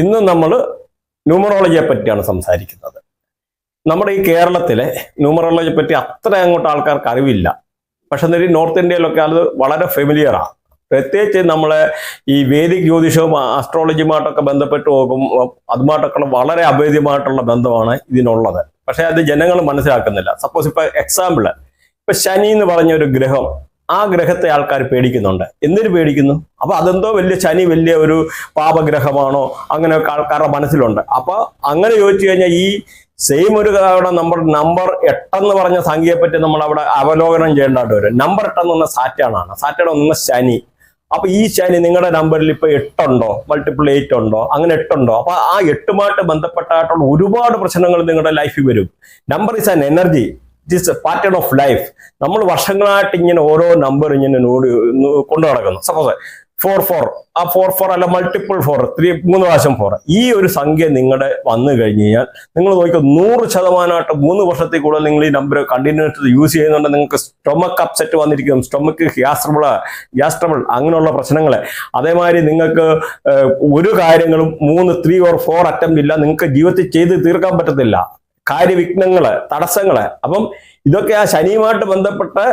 ഇന്ന് നമ്മൾ ന്യൂമറോളജിയെ പറ്റിയാണ് സംസാരിക്കുന്നത്. നമ്മുടെ ഈ കേരളത്തിലെ ന്യൂമറോളജിയെ പറ്റി അത്ര അങ്ങോട്ട് ആൾക്കാർക്ക് അറിവില്ല. പക്ഷെ എന്നൊരു നോർത്ത് ഇന്ത്യയിലൊക്കെ അത് വളരെ ഫെമിലിയറാണ് പ്രത്യേകിച്ച് നമ്മളെ ഈ വേദിക് ജ്യോതിഷവും ആസ്ട്രോളജിയുമായിട്ടൊക്കെ ബന്ധപ്പെട്ട് പോകും അതുമായിട്ടൊക്കെ വളരെ അഭേദ്യമായിട്ടുള്ള ബന്ധമാണ് ഇതിനുള്ളത്. പക്ഷെ അത് ജനങ്ങൾ മനസ്സിലാക്കുന്നില്ല. സപ്പോസ് ഇപ്പൊ എക്സാമ്പിൾ ഇപ്പൊ ശനി എന്ന് പറഞ്ഞ ഒരു ഗ്രഹം ആ ഗ്രഹത്തെ ആൾക്കാർ പേടിക്കുന്നുണ്ട്. എന്തിനു പേടിക്കുന്നു? അപ്പൊ അതെന്തോ വലിയ ശനി വലിയ ഒരു പാപഗ്രഹമാണോ? അങ്ങനെയൊക്കെ ആൾക്കാരുടെ മനസ്സിലുണ്ട്. അപ്പൊ അങ്ങനെ ചോദിച്ചു കഴിഞ്ഞാൽ ഈ സെയിം ഒരു തവണ നമ്മൾ നമ്പർ എട്ടെന്ന് പറഞ്ഞ സംഖ്യയെ പറ്റി നമ്മൾ അവിടെ അവലോകനം ചെയ്യേണ്ടതായിട്ട് വരും. നമ്പർ എട്ടെന്ന് പറഞ്ഞ സാറ്റേൺ ആണ് സാറ്റേൺ ഒന്ന് ശനി. അപ്പൊ ഈ ശനി നിങ്ങളുടെ നമ്പറിൽ ഇപ്പൊ എട്ടുണ്ടോ? മൾട്ടിപ്പിൾ എയ്റ്റ് ഉണ്ടോ? അങ്ങനെ എട്ടുണ്ടോ? അപ്പൊ ആ എട്ടുമായിട്ട് ബന്ധപ്പെട്ടായിട്ടുള്ള ഒരുപാട് പ്രശ്നങ്ങൾ നിങ്ങളുടെ ലൈഫിൽ വരും. Number is an energy it is pattern of life നമ്മൾ വർഷങ്ങളായിട്ട് ഇങ്ങനെ ഓരോ നമ്പർ ഇങ്ങനെ നോടി കൊണ്ടു നടക്കുന്നു. സപ്പോസ് ഫോർ ഫോർ ആ ഫോർ ഫോർ അല്ല മൾട്ടിപ്പിൾ ഫോർ ത്രീ മൂന്ന് പ്രാവശ്യം ഫോർ ഈ ഒരു സംഖ്യ നിങ്ങളുടെ വന്നു കഴിഞ്ഞ് കഴിഞ്ഞാൽ നിങ്ങൾ നോക്കിയാൽ നൂറ് ശതമാനമായിട്ട് മൂന്ന് വർഷത്തിൽ കൂടുതൽ നിങ്ങൾ ഈ നമ്പർ കണ്ടിന്യൂസ് യൂസ് ചെയ്യുന്നുണ്ട്. നിങ്ങൾക്ക് സ്റ്റൊമക്ക് അപ്സെറ്റ് വന്നിരിക്കും. Stomach gas trouble gas trouble അങ്ങനെയുള്ള പ്രശ്നങ്ങൾ അതേമാതിരി നിങ്ങൾക്ക് ഒരു കാര്യങ്ങളും മൂന്ന് ത്രീ ഓർ ഫോർ അറ്റംപ്റ്റ് ഇല്ല. നിങ്ങൾക്ക് ജീവിതത്തിൽ ചെയ്ത് തീർക്കാൻ പറ്റത്തില്ല. കാര്യവിഘ്നങ്ങൾ തടസ്സങ്ങൾ. അപ്പം ഇതൊക്കെ ആ ശനിയുമായിട്ട് ബന്ധപ്പെട്ട്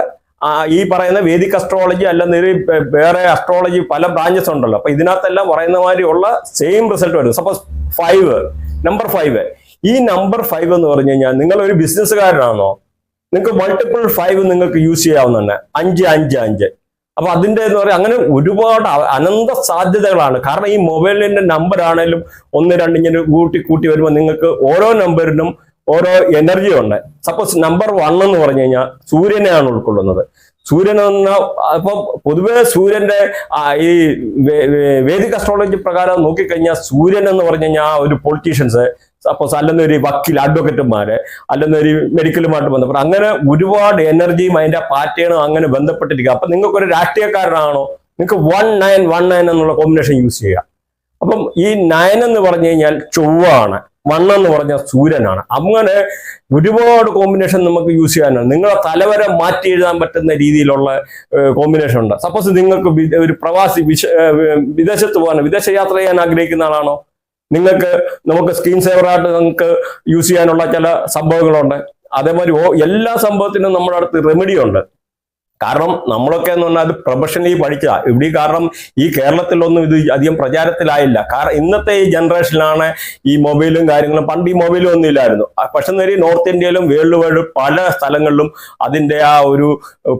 ഈ പറയുന്ന വേദിക് അസ്ട്രോളജി അല്ലെന്നൊരു വേറെ അസ്ട്രോളജി പല ബ്രാഞ്ചസ് ഉണ്ടല്ലോ. അപ്പൊ ഇതിനകത്തെല്ലാം പറയുന്ന മാതിരിയുള്ള സെയിം റിസൾട്ട് വരും സപ്പോസ് ഫൈവ് നമ്പർ ഫൈവ് ഈ നമ്പർ ഫൈവ് എന്ന് പറഞ്ഞു കഴിഞ്ഞാൽ നിങ്ങൾ ഒരു ബിസിനസ്സുകാരനാണോ നിങ്ങൾക്ക് മൾട്ടിപ്പിൾ ഫൈവ് നിങ്ങൾക്ക് യൂസ് ചെയ്യാവുന്നതാണ്. അഞ്ച് അഞ്ച് അഞ്ച്. അപ്പൊ അതിന്റെ എന്ന് പറയാം അങ്ങനെ ഒരുപാട് അനന്ത സാധ്യതകളാണ്. കാരണം ഈ മൊബൈലിന്റെ നമ്പർ ആണെങ്കിലും ഒന്ന് രണ്ട് ഇങ്ങനെ കൂട്ടി കൂട്ടി വരുമ്പോൾ നിങ്ങൾക്ക് ഓരോ നമ്പറിനും ഓരോ എനർജി ഉണ്ട്. സപ്പോസ് നമ്പർ വൺ എന്ന് പറഞ്ഞു കഴിഞ്ഞാൽ സൂര്യനെയാണ് ഉൾക്കൊള്ളുന്നത്. സൂര്യൻ എന്ന അപ്പൊ പൊതുവെ സൂര്യന്റെ ഈ വേദിക അസ്ട്രോളജി പ്രകാരം നോക്കിക്കഴിഞ്ഞാൽ സൂര്യൻ എന്ന് പറഞ്ഞു കഴിഞ്ഞാൽ ഒരു പൊളിറ്റീഷ്യൻസ് സപ്പോസ് അല്ലെന്ന് ഒരു വക്കീൽ അഡ്വക്കേറ്റുമാര് അല്ലെന്ന് ഒരു മെഡിക്കലുമായിട്ട് ബന്ധപ്പെട്ട് അങ്ങനെ ഒരുപാട് എനർജിയും അതിന്റെ പാറ്റേണും അങ്ങനെ ബന്ധപ്പെട്ടിരിക്കുക അപ്പൊ നിങ്ങൾക്ക് ഒരു രാഷ്ട്രീയക്കാരനാണോ? നിങ്ങൾക്ക് വൺ നയൻ വൺ നയൻ എന്നുള്ള കോമ്പിനേഷൻ യൂസ് ചെയ്യുക അപ്പം ഈ നയൻ എന്ന് പറഞ്ഞു കഴിഞ്ഞാൽ ചൊവ്വാണ്. എന്ന് പറഞ്ഞ സൂര്യനാണ്. അങ്ങനെ ഒരുപാട് കോമ്പിനേഷൻ നമുക്ക് യൂസ് ചെയ്യാനാണ് നിങ്ങളെ തലവരെ മാറ്റി എഴുതാൻ പറ്റുന്ന രീതിയിലുള്ള കോമ്പിനേഷൻ ഉണ്ട്. സപ്പോസ് നിങ്ങൾക്ക് ഒരു പ്രവാസി വിശ- വിദേശത്ത് പോകാൻ വിദേശ യാത്ര ചെയ്യാൻ ആഗ്രഹിക്കുന്ന ആളാണോ? നിങ്ങൾക്ക് നമുക്ക് സ്ക്രീൻ സേവറായിട്ട് നിങ്ങൾക്ക് യൂസ് ചെയ്യാനുള്ള ചില സംഭവങ്ങളുണ്ട്. അതേമാതിരി എല്ലാ സംഭവത്തിനും നമ്മുടെ അടുത്ത് റെമഡി ഉണ്ട്. കാരണം നമ്മളൊക്കെ എന്ന് പറഞ്ഞാൽ അത് പ്രൊഫഷണലി പഠിച്ച ഇവിടെ കാരണം ഈ കേരളത്തിലൊന്നും ഇത് അധികം പ്രചാരത്തിലായില്ല. കാരണം ഇന്നത്തെ ഈ ജനറേഷനിലാണ് ഈ മൊബൈലും കാര്യങ്ങളും. പണ്ട് ഈ മൊബൈലും ഒന്നും ഇല്ലായിരുന്നു. പക്ഷെ നേരി നോർത്ത് ഇന്ത്യയിലും വേൾഡ് വൈഡ് പല സ്ഥലങ്ങളിലും അതിന്റെ ആ ഒരു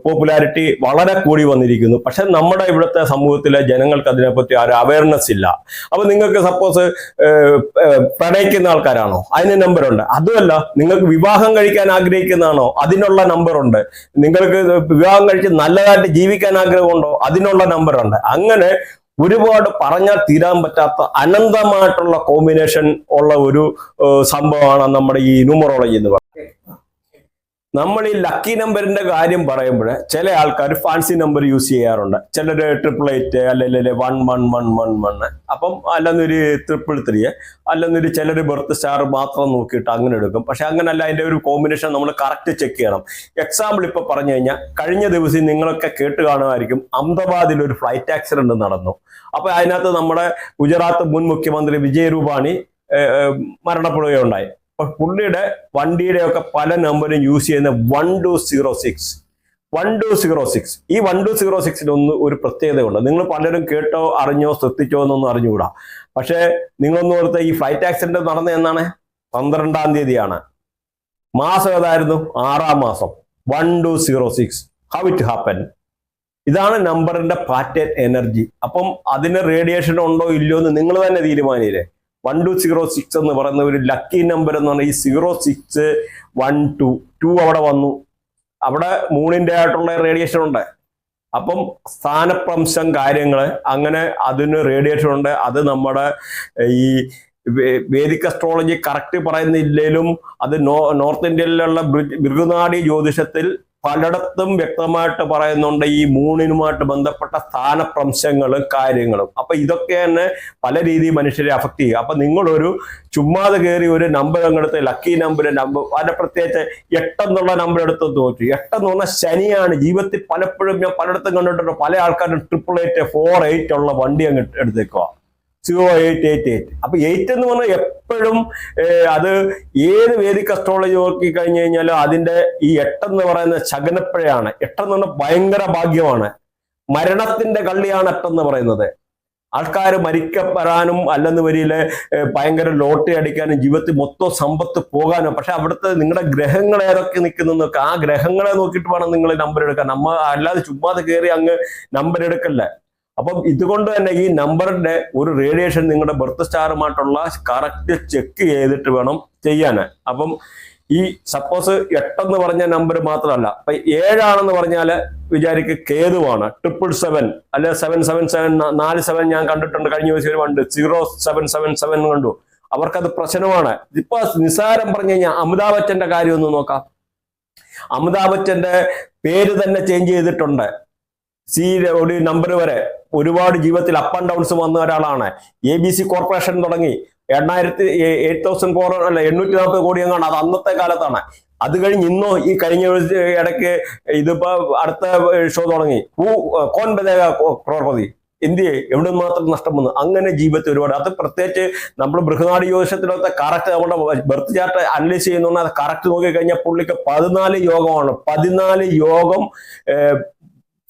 പോപ്പുലാരിറ്റി വളരെ കൂടി വന്നിരിക്കുന്നു. പക്ഷെ നമ്മുടെ ഇവിടുത്തെ സമൂഹത്തിലെ ജനങ്ങൾക്ക് അതിനെപ്പറ്റി ആ ഒരു അവയർനെസ് ഇല്ല. അപ്പൊ നിങ്ങൾക്ക് സപ്പോസ് പ്രണയിക്കുന്ന ആൾക്കാരാണോ? അതിന് നമ്പറുണ്ട് അതുമല്ല നിങ്ങൾക്ക് വിവാഹം കഴിക്കാൻ ആഗ്രഹിക്കുന്നതാണോ? അതിനുള്ള നമ്പറുണ്ട് നിങ്ങൾക്ക് വിവാഹം കഴിച്ച് നല്ലതായിട്ട് ജീവിക്കാൻ ആഗ്രഹമുണ്ടോ? അതിനുള്ള നമ്പർ ഉണ്ട്. അങ്ങനെ ഒരുപാട് പറഞ്ഞാൽ തീരാൻ പറ്റാത്ത അനന്തമായിട്ടുള്ള കോമ്പിനേഷൻ ഉള്ള ഒരു സംഭവമാണ് നമ്മുടെ ഈ ന്യൂമറോളജി എന്ന് പറയുന്നത്. നമ്മൾ ഈ ലക്കി നമ്പറിന്റെ കാര്യം പറയുമ്പോൾ ചില ആൾക്കാർ ഫാൻസി നമ്പർ യൂസ് ചെയ്യാറുണ്ട്. ചിലർ ട്രിപ്പിൾ എയ്റ്റ് അല്ലെങ്കിൽ one one one one one അപ്പം അല്ലെന്നൊരു ട്രിപ്പിൾ ത്രീ അല്ലെന്നൊരു ചിലർ ബർത്ത് സ്റ്റാർ മാത്രം നോക്കിയിട്ട് അങ്ങനെ എടുക്കും. പക്ഷെ അങ്ങനല്ല അതിന്റെ ഒരു കോമ്പിനേഷൻ നമ്മൾ കറക്റ്റ് ചെക്ക് ചെയ്യണം. എക്സാമ്പിൾ ഇപ്പൊ പറഞ്ഞു കഴിഞ്ഞാൽ കഴിഞ്ഞ ദിവസം നിങ്ങളൊക്കെ കേട്ട് കാണുമായിരിക്കും അഹമ്മദാബാദിൽ ഒരു ഫ്ലൈറ്റ് ആക്സിഡന്റ് നടന്നു. അപ്പൊ അതിനകത്ത് നമ്മുടെ ഗുജറാത്ത് മുൻ മുഖ്യമന്ത്രി വിജയ് രൂപാണി മരണപ്പെടുകയുണ്ടായി. അപ്പൊ പുള്ളിയുടെ വണ്ടിയുടെ ഒക്കെ പല നമ്പറും യൂസ് ചെയ്യുന്ന one two zero six one two zero six ഈ വൺ ടു സീറോ സിക്സിന് ഒന്ന് ഒരു പ്രത്യേകതയുണ്ട്. നിങ്ങൾ പലരും കേട്ടോ അറിഞ്ഞോ ശ്രദ്ധിച്ചോ എന്നൊന്നും അറിഞ്ഞുകൂടാ. പക്ഷേ നിങ്ങളൊന്നും ഓർത്ത് ഈ ഫ്ലൈറ്റ് ആക്സിഡന്റ് നടന്ന എന്നാണ്? പന്ത്രണ്ടാം തീയതിയാണ്. മാസം ഏതായിരുന്നു? ആറാം മാസം. One two zero six how it happen ഇതാണ് നമ്പറിന്റെ പാറ്റേൺ എനർജി അപ്പം അതിന് റേഡിയേഷൻ ഉണ്ടോ ഇല്ലയോ എന്ന് നിങ്ങൾ തന്നെ തീരുമാനിയില്ലേ? വൺ ടു സീറോ സിക്സ് എന്ന് പറയുന്ന ഒരു ലക്കി നമ്പർ എന്ന് പറഞ്ഞാൽ ഈ zero six one two two അവിടെ വന്നു. അവിടെ മൂണിന്റെ ആയിട്ടുള്ള റേഡിയേഷൻ ഉണ്ട്. അപ്പം സ്ഥാനപ്രംശം കാര്യങ്ങൾ അങ്ങനെ അതിന് റേഡിയേഷൻ ഉണ്ട്. അത് നമ്മുടെ ഈ വേദിക് അസ്ട്രോളജി കറക്റ്റ് പറയുന്നില്ലെങ്കിലും അത് നോർത്ത് ഇന്ത്യയിലുള്ള ബൃ- ജ്യോതിഷത്തിൽ പലയിടത്തും വ്യക്തമായിട്ട് പറയുന്നുണ്ട് ഈ മൂണിനുമായിട്ട് ബന്ധപ്പെട്ട സ്ഥാനപ്രംശങ്ങളും കാര്യങ്ങളും. അപ്പൊ ഇതൊക്കെ തന്നെ പല രീതിയിൽ മനുഷ്യരെ അഫക്ട് ചെയ്യും അപ്പൊ നിങ്ങളൊരു ചുമ്മാതെ കയറി ഒരു നമ്പർ അങ്ങെടുത്ത് ലക്കി നമ്പർ നമ്പർ അതിന്റെ പ്രത്യേകിച്ച് എട്ടെന്നുള്ള നമ്പർ എടുത്ത് തോറ്റു. എട്ടെന്ന് പറഞ്ഞാൽ ശനിയാണ്. ജീവിതത്തിൽ പലപ്പോഴും ഞാൻ പലയിടത്തും കണ്ടിട്ടുണ്ട്. പല ആൾക്കാരും ട്രിപ്പിൾ എയ്റ്റ് ഫോർ എയ്റ്റ് ഉള്ള വണ്ടി അങ്ങ് എടുത്തേക്കുക സീറോ എയ്റ്റ് എയ്റ്റ് എയ്റ്റ് അപ്പൊ എയ്റ്റ് എന്ന് പറഞ്ഞാൽ എപ്പോഴും അത് ഏത് വേദിക് അസ്ട്രോളജി നോക്കി കഴിഞ്ഞു കഴിഞ്ഞാലും അതിന്റെ ഈ എട്ടെന്ന് പറയുന്ന ശകനപ്പഴയാണ്. എട്ടെന്ന് പറഞ്ഞാൽ ഭയങ്കര ഭാഗ്യമാണ്. മരണത്തിന്റെ കള്ളിയാണ് എട്ടെന്ന് പറയുന്നത്. ആൾക്കാർ മരിക്കപ്പെടാനും അല്ലെന്ന് വരിയിൽ ഭയങ്കര ലോട്ടറി അടിക്കാനും ജീവിതത്തിൽ മൊത്തം സമ്പത്ത് പോകാനും. പക്ഷെ അവിടുത്തെ നിങ്ങളുടെ ഗ്രഹങ്ങൾ ഏതൊക്കെ നിൽക്കുന്നൊക്കെ ആ ഗ്രഹങ്ങളെ നോക്കിയിട്ട് വേണം നിങ്ങൾ നമ്പർ എടുക്കാൻ. നമ്മ അല്ലാതെ ചുമ്മാതെ കയറി അങ്ങ് നമ്പർ എടുക്കല്ല. അപ്പം ഇതുകൊണ്ട് തന്നെ ഈ നമ്പറിന്റെ ഒരു റേഡിയേഷൻ നിങ്ങളുടെ ബർത്ത് സ്റ്റാറുമായിട്ടുള്ള കറക്റ്റ് ചെക്ക് ചെയ്തിട്ട് വേണം ചെയ്യാൻ അപ്പം ഈ സപ്പോസ് എട്ടെന്ന് പറഞ്ഞ നമ്പർ മാത്രമല്ല അപ്പൊ ഏഴാണെന്ന് പറഞ്ഞാൽ വിചാരിക്ക് കേതുവാണ്. ട്രിപ്പിൾ സെവൻ അല്ലെ സെവൻ സെവൻ സെവൻ നാല് സെവൻ ഞാൻ കണ്ടിട്ടുണ്ട് കഴിഞ്ഞ ദിവസം ഒരു ഉണ്ട് സീറോ സെവൻ സെവൻ സെവൻ കണ്ടു. അവർക്കത് പ്രശ്നമാണ്. ഇപ്പൊ നിസാരം പറഞ്ഞു കഴിഞ്ഞാൽ അമിതാഭ് ബച്ചന്റെ കാര്യം ഒന്ന് നോക്കാം. അമിതാഭ് ബച്ചന്റെ പേര് തന്നെ ചേഞ്ച് ചെയ്തിട്ടുണ്ട്. സി ഒരു നമ്പർ വരെ ഒരുപാട് ജീവിതത്തിൽ അപ്പ് ആൻഡ് ഡൗൺസ് വന്ന ഒരാളാണ്. എ ബി സി കോർപ്പറേഷൻ തുടങ്ങി. എണ്ണായിരത്തി എയ്റ്റ് തൗസൻഡ് ഫോർ അല്ല എണ്ണൂറ്റി നാൽപ്പത് കോടി എങ്ങാണ് അത് അന്നത്തെ കാലത്താണ്. അത് കഴിഞ്ഞ് ഇന്നോ ഈ കഴിഞ്ഞ ഇടയ്ക്ക് ഇതിപ്പോ അടുത്ത ഷോ തുടങ്ങി. കോൻ ബദേക ക്രോർപതി ഇന്ത്യയെ എവിടെ മാത്രം നഷ്ടം വന്നു? അങ്ങനെ ജീവിതത്തിൽ ഒരുപാട്. അത് പ്രത്യേകിച്ച് നമ്മൾ ബൃഹനാട് യോഗത്തിലൊക്കെ കറക്റ്റ് നമ്മുടെ ബർത്ത് ചാർട്ട് അനലൈസ് ചെയ്യുന്നുണ്ട് അത് കറക്റ്റ് നോക്കി കഴിഞ്ഞാൽ പുള്ളിക്ക് പതിനാല് യോഗമാണ്. പതിനാല് യോഗം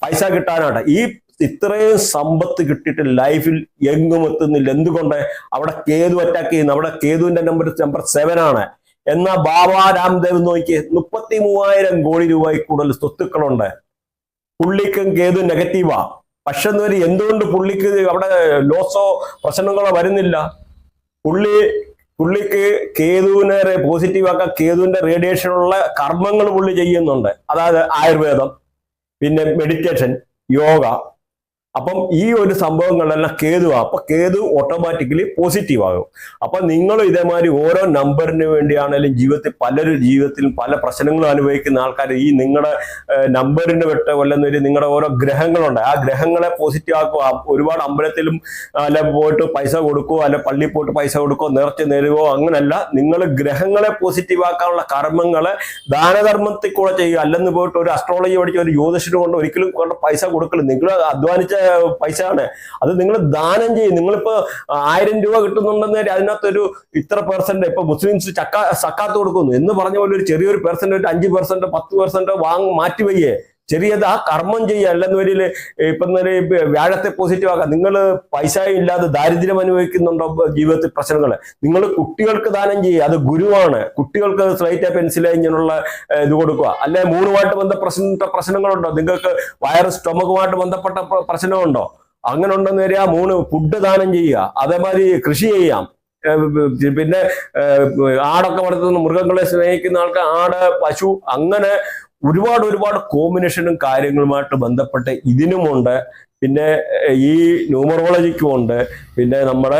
പൈസ കിട്ടാനാണ് ഈ ഇത്രയും സമ്പത്ത് കിട്ടിയിട്ട് ലൈഫിൽ എങ്ങും എത്തുന്നില്ല. എന്തുകൊണ്ട്? അവിടെ കേതു അറ്റാക്ക് ചെയ്യുന്നു. അവിടെ കേതുവിന്റെ നമ്പർ നമ്പർ സെവൻ ആണ്. എന്നാ ബാബ രാംദേവ് നോക്കി മുപ്പത്തി മൂവായിരം കോടി രൂപയിൽ കൂടുതൽ സ്വത്തുക്കളുണ്ട്. പുള്ളിക്കും കേതു നെഗറ്റീവാ പക്ഷെ എന്നൊരു എന്തുകൊണ്ട് പുള്ളിക്ക് അവിടെ ലോസോ പ്രശ്നങ്ങളോ വരുന്നില്ല? പുള്ളി പുള്ളിക്ക് കേതുവിനെ പോസിറ്റീവ് ആക്കാൻ കേതുവിന്റെ റേഡിയേഷനുള്ള കർമ്മങ്ങൾ പുള്ളി ചെയ്യുന്നുണ്ട്. അതായത് ആയുർവേദം. പിന്നെ മെഡിറ്റേഷൻ യോഗ അപ്പം ഈ ഒരു സംഭവങ്ങളെല്ലാം കേതുവാ അപ്പൊ കേതു ഓട്ടോമാറ്റിക്കലി പോസിറ്റീവ് ആകും. അപ്പൊ നിങ്ങൾ ഇതേമാതിരി ഓരോ നമ്പറിന് വേണ്ടിയാണെങ്കിലും ജീവിതത്തിൽ പലരും ജീവിതത്തിൽ പല പ്രശ്നങ്ങളും അനുഭവിക്കുന്ന ആൾക്കാർ ഈ നിങ്ങളുടെ നമ്പറിന് വിട്ട് കൊല്ലുന്നൊരു നിങ്ങളുടെ ഓരോ ഗ്രഹങ്ങളുണ്ട്. ആ ഗ്രഹങ്ങളെ പോസിറ്റീവ് ആക്കുക. ഒരുപാട് അമ്പലത്തിലും അല്ല പോയിട്ട് പൈസ കൊടുക്കുകയോ അല്ല പള്ളി പോയിട്ട് പൈസ കൊടുക്കുകയോ നേർച്ച നേരുവോ അങ്ങനല്ല. നിങ്ങൾ ഗ്രഹങ്ങളെ പോസിറ്റീവ് ആക്കാനുള്ള കർമ്മങ്ങളെ ദാനധർമ്മത്തിൽ കൂടെ ചെയ്യുക. അല്ലെന്ന് പോയിട്ട് ഒരു അസ്ട്രോളജി പഠിച്ച ഒരു ജ്യോതിഷന് കൊണ്ട് ഒരിക്കലും പൈസ കൊടുക്കില്ല നിങ്ങൾ അധ്വാനിച്ച പൈസ ആണ് അത് നിങ്ങൾ ദാനം ചെയ്യും. നിങ്ങളിപ്പോ ആയിരം രൂപ കിട്ടുന്നുണ്ടെന്ന് അതിനകത്തൊരു ഇത്ര പെർസെന്റ് ഇപ്പൊ മുസ്ലിംസ് ചക്ക സക്കാത്ത് കൊടുക്കുന്നു. എന്ന് പറഞ്ഞ പോലെ ഒരു ചെറിയൊരു പെർസെന്റ് ഒരു അഞ്ച് പെർസെന്റ് പത്ത് പെർസെന്റ് വാങ്ങി മാറ്റി വയ്യേ. ചെറിയത് ആ കർമ്മം ചെയ്യുക അല്ലെന്ന് വരിയിൽ ഇപ്പം വ്യാഴത്തെ പോസിറ്റീവ് ആക്കാം. നിങ്ങൾ പൈസ ഇല്ലാതെ ദാരിദ്ര്യം അനുഭവിക്കുന്നുണ്ടോ ജീവിതത്തിൽ പ്രശ്നങ്ങൾ നിങ്ങൾ കുട്ടികൾക്ക് ദാനം ചെയ്യുക അത് ഗുരുവാണ്. കുട്ടികൾക്ക് സ്ലൈറ്റ് പെൻസിൽ ഇങ്ങനെയുള്ള ഇത് കൊടുക്കുക. അല്ലെ മൂണുമായിട്ട് ബന്ധ പ്രശ്ന പ്രശ്നങ്ങളുണ്ടോ? നിങ്ങൾക്ക് വയറ് സ്റ്റൊമക്കുമായിട്ട് ബന്ധപ്പെട്ട പ്രശ്നമുണ്ടോ അങ്ങനെ ഉണ്ടെന്ന് വരിക മൂന്ന് ഫുഡ് ദാനം ചെയ്യുക. അതേമാതിരി കൃഷി ചെയ്യാം. പിന്നെ ആടൊക്കെ വളർത്തുന്ന മൃഗങ്ങളെ സ്നേഹിക്കുന്ന ആൾക്ക് ആട് പശു അങ്ങനെ ഒരുപാട് ഒരുപാട് കോമ്പിനേഷനും കാര്യങ്ങളുമായിട്ട് ബന്ധപ്പെട്ട് ഇതിനുമുണ്ട്. പിന്നെ ഈ ന്യൂമറോളജിക്കും ഉണ്ട്. പിന്നെ നമ്മുടെ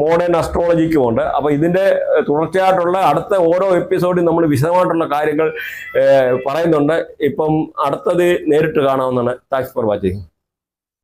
മോഡേൺ അസ്ട്രോളജിക്കും ഉണ്ട് അപ്പൊ ഇതിന്റെ തുടർച്ചയായിട്ടുള്ള അടുത്ത ഓരോ എപ്പിസോഡിൽ നമ്മൾ വിശദമായിട്ടുള്ള കാര്യങ്ങൾ പറയുന്നുണ്ട്. ഇപ്പം അടുത്തത് നേരിട്ട് കാണാവുന്നതാണ്. Thanks for watching